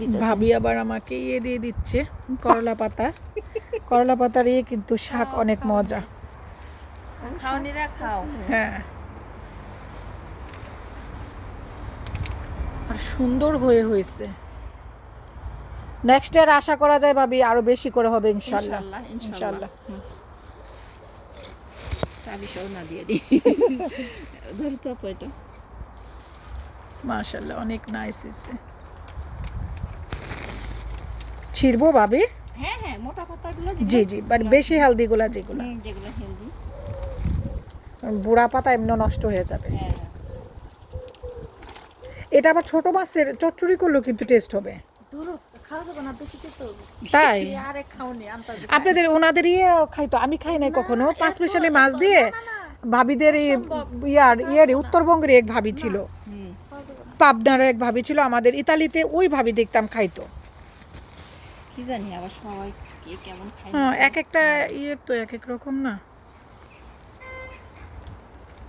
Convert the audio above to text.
দিতে ভাবি আবার আমাকে ইয়ে দিয়ে দিচ্ছে করলা পাতা। করলা পাতার ইয়ে কিন্তু শাক অনেক মজা। খাওনিরা খাও। হ্যাঁ। আর সুন্দর হয়ে হয়েছে। নেক্সট ইয়ার আশা করা যায় ভাবি আরও বেশি করে হবে ইনশাল্লাহ। ইনশাল্লাহ না দিয়ে দিই। মাশাল্লাহ অনেক নাইস হয়েছে। ছিড়বো ভাবি হ্যাঁ হ্যাঁ মোটা পাতাগুলো জি জি বাট বেশি হেলদি গুলা যেগুলো। হেলদি। বুড়া পাতা এমনি নষ্ট হয়ে যাবে। হ্যাঁ। এটা আবার ছোট মাছের চচ্চড়ি করলেও কিন্তু টেস্ট হবে। তাই? আপনাদের ওনাদের ইয়ে খাইতো আমি খাই নাই কখনো। পাঁচ স্পেশালি মাছ দিয়ে ভাবিদের ইয়ার ইয়ার উত্তরবঙ্গের এক ভাবি ছিল। পাবনার এক ভাবি ছিল আমাদের ইতালিতে ওই ভাবি দেখতাম খাইতো। কি জানি আবার সবাই কে কেমন খায় হ্যাঁ এক একটা ইয়ের তো এক এক রকম না।